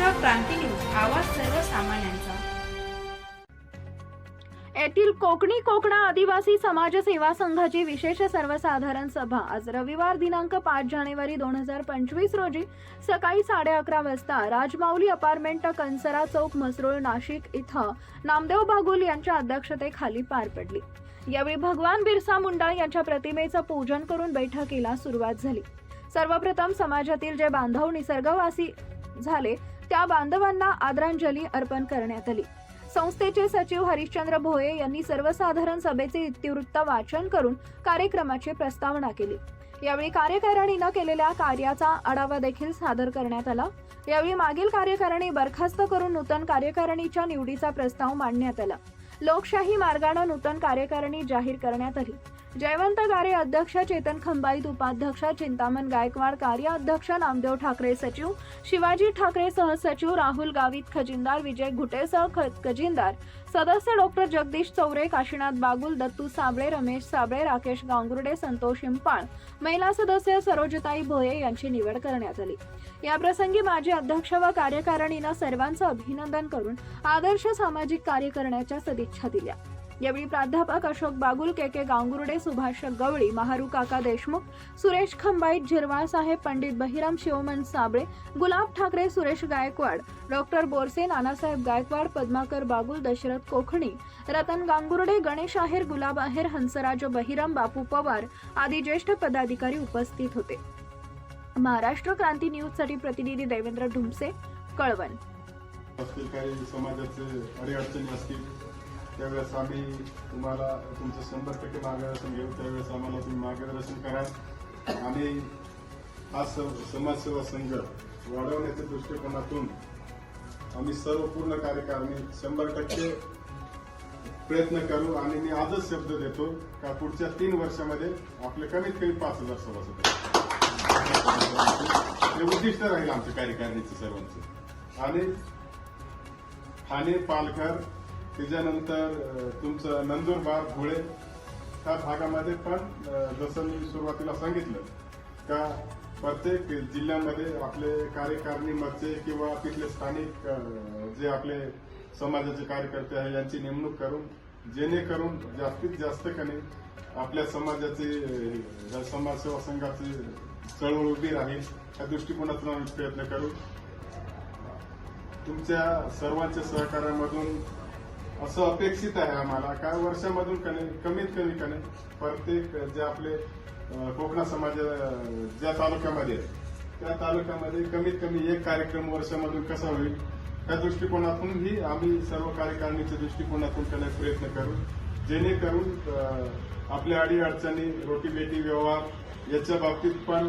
Maharashtra Kranti news आवाज सर्वसामान्यांचा. येथील कोकणी कोकणा आदिवासी समाज सेवा संघाची विशेष सर्वसाधारण सभा आज रविवार दिनांक पाच जानेवारी दोन हजार पंचवीस रोजी सकाळी साडे अकरा वाजता राजमाऊली अपार्टमेंट कंसरा चौक मसरूळ नाशिक इथं नामदेव बागुल यांच्या अध्यक्षतेखाली पार पडली. यावेळी भगवान बिरसा मुंडा यांच्या प्रतिमेचं पूजन करून बैठकीला सुरुवात झाली. सर्वप्रथम समाजातील जे बांधव निसर्गवासी झाले त्या बांधवांना आदरांजली अर्पण करण्यात आली. संस्थेचे सचिव हरिश्चंद्र भोये यांनी सर्वसाधारण सभेचे इतिवृत्त वाचन करून कार्यक्रमाची प्रस्तावना केली. यावेळी कार्यकारिणीनं केलेल्या कार्याचा आढावा देखील सादर करण्यात आला. यावेळी मागील कार्यकारिणी बरखास्त करून नूतन कार्यकारिणीच्या निवडीचा प्रस्ताव मांडण्यात आला. लोकशाही मार्गानं नूतन कार्यकारिणी जाहीर करण्यात आली. जयवंत गारे अध्यक्ष चेतन खंबाईत उपाध्यक्ष चिंतामण गायकवाड कार्याध्यक्ष नामदेव ठाकरे सचिव शिवाजी ठाकरे सहसचिव राहुल गावित खजिनदार विजय घुटेसह ख- खजिनदार. सदस्य डॉक्टर जगदीश चौरे काशीनाथ बागुल दत्तू साबळे रमेश साबळे राकेश गांगुर्डे संतोष हिंपाळ महिला सदस्य सरोजताई भोये यांची निवड करण्यात आली. या प्रसंगी माजी अध्यक्ष व कार्यकारिणीनं सर्वांचं अभिनंदन करून आदर्श सामाजिक कार्य करण्याच्या सदिच्छा दिल्या. यावेळी प्राध्यापक अशोक बागुल के के गांगुर्डे सुभाष गवळी महारू काका देशमुख सुरेश खंबाईत झिरवाळ साहेब पंडित बहिराम शिवमन साबळे गुलाब ठाकरे सुरेश गायकवाड डॉक्टर बोरसे नानासाहेब गायकवाड पद्माकर बागुल दशरथ कोखणी रतन गांगुर्डे गणेश आहेर गुलाब आहेर हंसराज बहिराम बापू पवार आदी ज्येष्ठ पदाधिकारी उपस्थित होते. महाराष्ट्र क्रांती न्यूजसाठी प्रतिनिधी देवेंद्र ढुमसे कळवण. असतील काही समाजाचे अडीअडचणी असतील त्यावेळेस आम्ही तुम्हाला तुमचं शंभर टक्के मार्गदर्शन घेऊ त्यावेळेस आम्हाला तुम्ही मार्गदर्शन करा आणि हा स- समाजसेवा संघ वाढवण्याच्या दृष्टिकोनातून आम्ही सर्व पूर्ण कार्यकारिणी शंभर टक्के प्रयत्न करू आणि मी आजच शब्द देतो का पुढच्या तीन वर्षामध्ये आपले कमीत कमी पाच हजार सभासद हे उद्दिष्ट राहील आमच्या कार्यकारिणीचं सर्वांचं. आणि ठाणे पालघर त्याच्यानंतर तुमचं नंदुरबार धुळे ह्या भागामध्ये पण जसं मी सुरुवातीला सांगितलं का प्रत्येक जिल्ह्यामध्ये आपले कार्यकारिणीमध्ये किंवा तिथले स्थानिक जे आपले समाजाचे कार्यकर्ते आहे यांची नेमणूक करून जेणेकरून जास्तीत जास्त कने आपल्या समाजाचे समाजसेवा संघाची चळवळ उभी राहील या दृष्टिकोनातून आम्ही प्रयत्न करू. तुमच्या सर्वांच्या सहकार्यामधून असं अपेक्षित आहे आम्हाला. काय वर्षामधून कने कमीत कमी कने प्रत्येक जे आपले कोकणा समाज ज्या तालुक्यामध्ये आहे, त्या तालुक्यामध्ये कमीत कमी एक कार्यक्रम वर्षामधून कसा होईल त्या दृष्टिकोनातूनही आम्ही सर्व कार्यकारिणीच्या दृष्टिकोनातून करण्याचा प्रयत्न करू. जेणेकरून आपल्या अडी अडचणी व्यवहार याच्या बाबतीत पण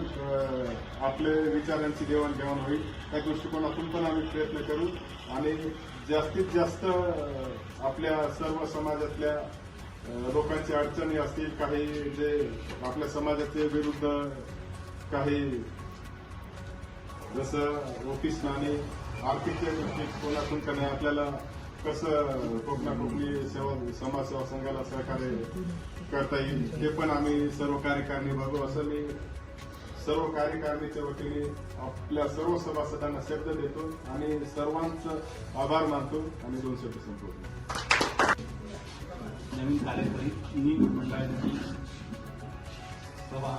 आपले विचारांची देवाणघेवाण होईल. त्या दृष्टिकोनातून पण आम्ही प्रयत्न करू. आणि जास्तीत जास्त आपल्या सर्व समाजातल्या लोकांची अडचणी असतील काही जे आपल्या समाजाचे विरुद्ध काही जसं ऑफिस आणि आर्थिकच्या दृष्टिकोनातून त्याने आपल्याला कसं कोकणा कोकणी सेवा समाजसेवा संघाला सहकार्य करता येईल. हे पण आम्ही सर्व कार्यकारिणी बघू. असं मी सर्व कार्यकारिणीच्या वतीने आपल्या सर्व सभासदांना शब्द देतो आणि सर्वांचं आभार मानतो आणि दोन शब्द संपवतो. नवीन कार्यकारी मंडळाची सभा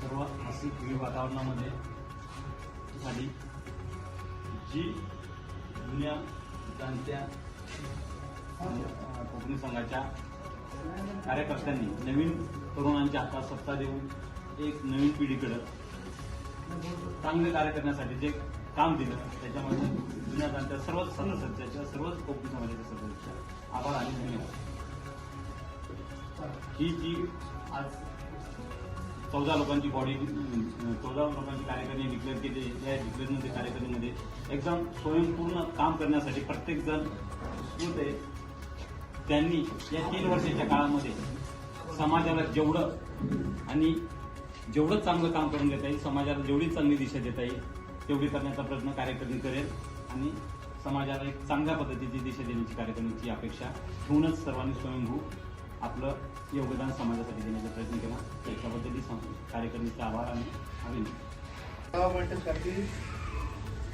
सर्व हसी वातावरणामध्ये झाली. जी जुन्या जाणत्या कोकणी संघाच्या कार्यकर्त्यांनी नवीन तरुणांच्या हातात सत्ता देऊन एक नवीन पिढीकडं चांगले कार्य करण्यासाठी जे काम दिलं त्याच्यामध्ये जुन्या त्यांच्या सर्वच सदस्यांच्या सर्वच कोकणी समाजाच्या सदस्यांच्या आभार आणि धन्यवाद. ही जी आज चौदा लोकांची बॉडी चौदा लोकांची कार्यकारिणी डिक्लेअर केली या डिक्लेअरमध्ये कार्यकारिणीमध्ये एकदम स्वयंपूर्ण काम करण्यासाठी प्रत्येकजण जण आहे. त्यांनी या तीन वर्षाच्या काळामध्ये समाजाला जेवढं आणि जेवढं चांगलं काम करून देता येईल समाजाला जेवढी चांगली दिशा देता येईल तेवढी करण्याचा प्रयत्न कार्यकारिणी करेल आणि समाजाला एक चांगल्या पद्धतीची दिशा देण्याची कार्यक्रमाची अपेक्षा ठेवूनच सर्वांनी स्वयंभू आपलं योगदान समाजासाठी देण्याचा प्रयत्न केला. त्याच्याबद्दल कार्यकारिणीचा आभार आणि अभिनंदन.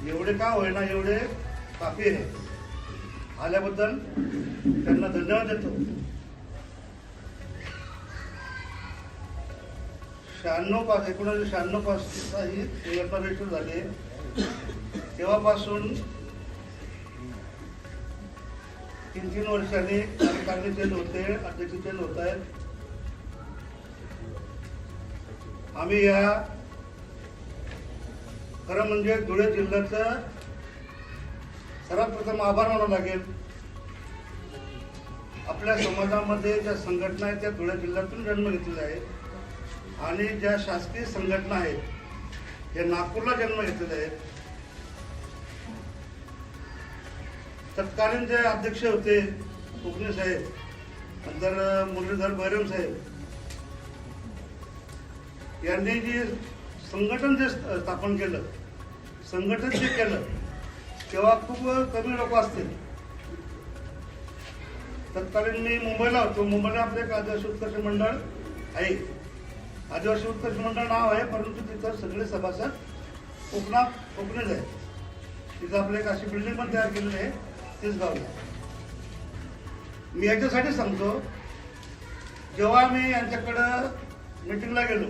एवढे का होईना एवढे काफी आहे आल्याबद्दल त्यांना धन्यवाद देतो. शहाण्णव पास एकोणीसशे शहाण्णव पासचा ही संघटना झाली तेव्हापासून तीन तीन वर्षांनी कार्यकारणी चेंज होते अध्यक्ष चेंज होत आहेत आम्ही या खरं म्हणजे धुळे जिल्ह्याचं सर्वात प्रथम आभार मानावं लागेल. आपल्या समाजामध्ये ज्या संघटना आहेत त्या धुळे जिल्ह्यातून जन्म घेतलेला आहे आणि ज्या शासकीय संघटना आहेत हे नागपूरला जन्म घेतलेले आहेत. तत्कालीन जे अध्यक्ष होते कोकणे साहेब नंतर मुरलीधर बैरम साहेब यांनी जे संघटन जे स्थापन केलं संघटन जे केलं तेव्हा खूप कमी लोक असतील. तत्कालीन मी मुंबईला होतो. मुंबईला आपलं एक आदिवासी उत्कर्ष मंडळ आहे. आदिवासी उत्कर्ष मंडळ नाव आहे परंतु तिथं सगळे सभासद कोकणा कोकणीच आहे तिथं आपलं एक अशी बिल्डिंग पण तयार केलेली आहे तेच गावला मी याच्यासाठी सांगतो जेव्हा मी यांच्याकडं मीटिंगला गेलो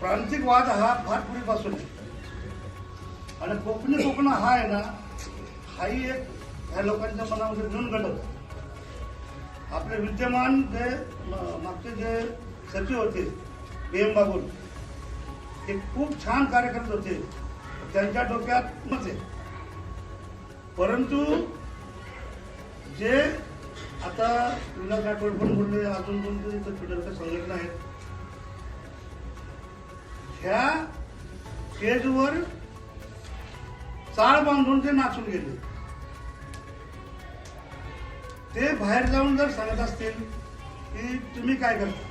प्रांतिक वाद हा फार पूर्वीपासून आहे. आणि कोकणी कोकण हा आहे ना हाही एक ह्या लोकांच्या मनामध्ये घेऊन घडत. आपले विद्यमान जे मागचे जे सचिव होते बी एम बागुल ते खूप छान कार्य करत होते. त्यांच्या डोक्यात नव्हते परंतु जे आता विलास राठोड पण बोलले अजून दोन इथं छोट्या संघटना आहेत? ह्या स्टेजवर चाळ बांधून ते नाचून गेले. ते बाहेर जाऊन जर सांगत असतील की तुम्ही काय करता?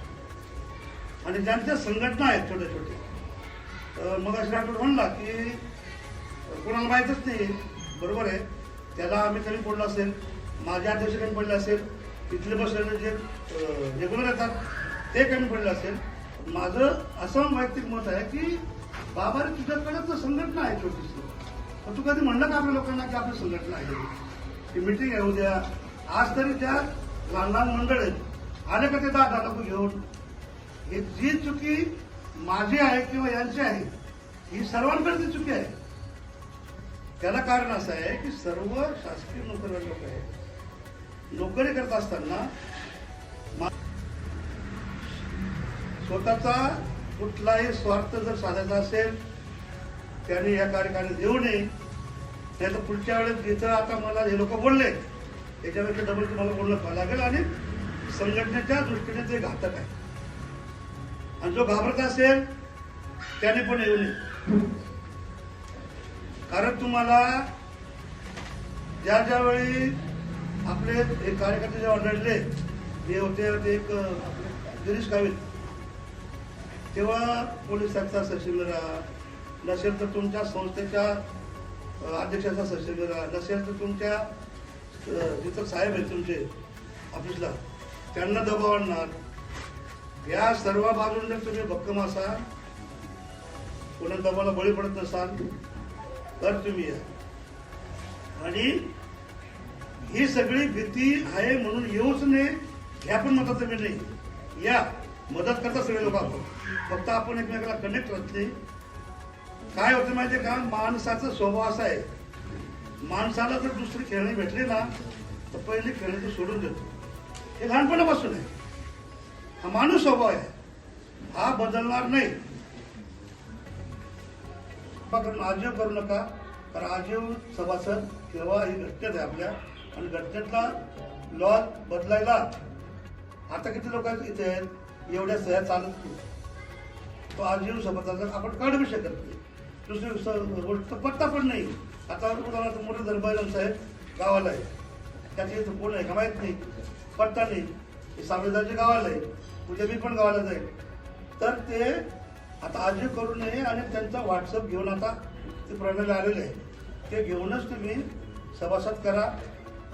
आणि ज्यांच्या संघटना आहेत छोट्या छोट्या मग राठोड म्हणला की कोणाला माहीतच नाही बरोबर आहे. त्याला आम्ही कमी पडलो असेल माझ्या अध्यक्ष कमी पडले असेल इथले बसलेले जे रेग्युलर येतात ते कमी पडले असेल. माझं असं वैयक्तिक मत आहे की बाबा रे तुझ्याकडे तर संघटना आहे छोटीशी. पण तू कधी म्हणलं का आपल्या लोकांना की आपली संघटना आहे? ती मिटिंग आहे उद्या. आज तरी त्या लहान लहान मंडळ आहेत आले का ते दहा दहा लोक घेऊन? हे जी चुकी माझी आहे किंवा यांची आहे ही सर्वांकडची चुकी आहे. त्याला कारण असं आहे की सर्व शासकीय नोकरी लोक आहेत. नोकरी करत असताना स्वतःचा कुठलाही स्वार्थ जर साधायचा असेल त्याने या कार्यकाळात देऊ नये. नाही तर पुढच्या वेळेस जिथं आता मला हे लोक बोलले. त्याच्यापेक्षा डबल तुम्हाला बोलणं लागेल आणि संघटनेच्या दृष्टीने ते घातक आहे. आणि जो घाबरत असेल त्याने पण येऊ नये. कारण तुम्हाला ज्या ज्या वेळी आपले हे कार्यकर्ते जेव्हा लढले हे होते एक आपले गिरीश गावित तेव्हा पोलिसांचा सशिंगरा नसेल तर तुमच्या संस्थेच्या अध्यक्षाचा सशिंगरा नसेल तर तुमच्या जिथं साहेब आहेत तुमचे ऑफिसला त्यांना दबाव आणणार. या सर्व बाजून जर तुम्ही भक्कम असाल कोणा दबावाला बळी पडत नसाल तर तुम्ही या. आणि ही सगळी भीती आहे म्हणून येऊच नये ह्या पण मदत तुम्ही नाही. या मदत करता सगळे लोक आपण. फक्त आपण एकमेकाला कनेक्ट राहत नाही. काय होतं माहितीये का? माणसाचा स्वभाव असा आहे. माणसाला जर दुसरी खेळणी भेटली ना तर पहिली खेळणी सोडून देतो. हे लहानपणापासून आहे. हा माणूस स्वभाव आहे. हा बदलणार नाही. करून आजीव करू नका. कारण आजीव सभासद केव्हा ही घटनेत आहे आपल्या? आणि घटनेतला लॉ बदलायला. आता किती लोक इथे आहेत? एवढ्या सह्या चालत नाही. तो आजीव सभासद आपण काढू शकत नाही. दुसरी गोष्ट पत्ता पण नाही. आता उदाहरणार्थ मोठे बैरम साहेब गावाला आहे. त्याच्या इथं कोण आहे का माहीत नाही. पत्ता नाही. हे सावळेदारचे गावाला आहे. उद्या मी पण गावाला जाईल तर ते आता आजी करू नये आणि त्यांचा व्हॉट्सअप घेऊन आता ते प्रणाली आलेले आहे. ते घेऊनच तुम्ही सभासद करा.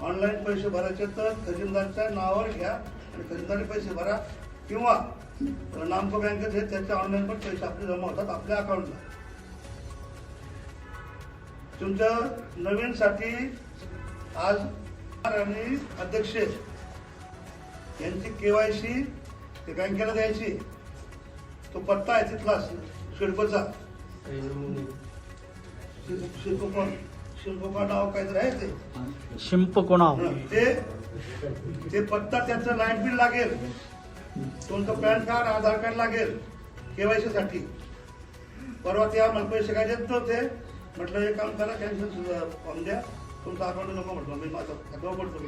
ऑनलाईन पैसे भरायचे तर खजिनदारच्या नावावर घ्या आणि खजिनदारी पैसे भरा. किंवा नामको बँकेत हे त्याच्या ऑनलाईन पण पैसे आपले जमा होतात आपल्या अकाउंटला तुमच्या नवीनसाठी आज आणि अध्यक्ष यांची केवायसी ते बँकेला द्यायची. तो पत्ता आहे तिथला शिल्पचा. शिल्पपा शिल्पपा नाव काहीतरी आहे ते. शिंप कोणाव हं, ते ते पत्ता त्याचं लाइट बिल लागेल. तुमचं पॅन कार्ड आधार कार्ड लागेल केवायसी साठी परवा ते आम्हाला पैसे काय देत नव्हते. म्हटलं हे काम करा कॅन्सल फॉर्म द्या. तुमचं अकाउंट नको म्हटलं. मी माझं उघडतो पडतो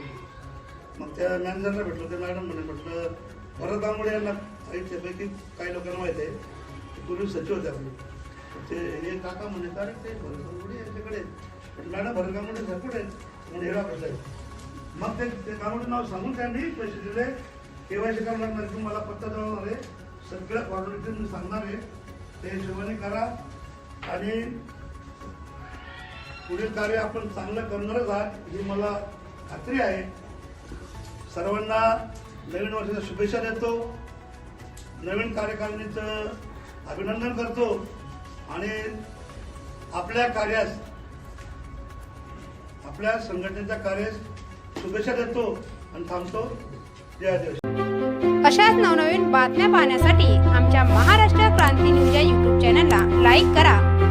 मग त्या मॅनेजरला भेटलो ते मॅडम म्हणे म्हटलं भरत गांगुडे यांना पैकी काही लोकांना माहिती आहे पूर्वी सचिव होते आपले. ते हे काका म्हणे कारण ते? भरत गांगुडे यांच्याकडे म्हटलं मॅडम भरत गांगुडे सर कुठे आहेत?" म्हणे हेरा कसं आहे मग ते ते गांगुडे नाव सांगून त्यांनी पैसे दिले. केवायसी करायला लागणार तुम्हाला पत्ता जळवणार आहे. सगळ्या फॉर्मॅलिटी मी सांगणार आहे. ते हिशोबाने करा. आणि पुढील कार्य आपण चांगलं करणारच आहात ही मला खात्री आहे. सर्वांना नवीन वर्षाच्या शुभेच्छा देतो. नवीन कार्यकारिणीचं अभिनंदन करतो. आणि आपल्या कार्यास आपल्या संघटनेच्या कार्यास शुभेच्छा देतो आणि थांबतो. जय आदिवासी अशाच नवनवीन बातम्या पाहण्यासाठी आमच्या महाराष्ट्र क्रांती न्यूज या यूट्यूब चॅनलला लाईक करा.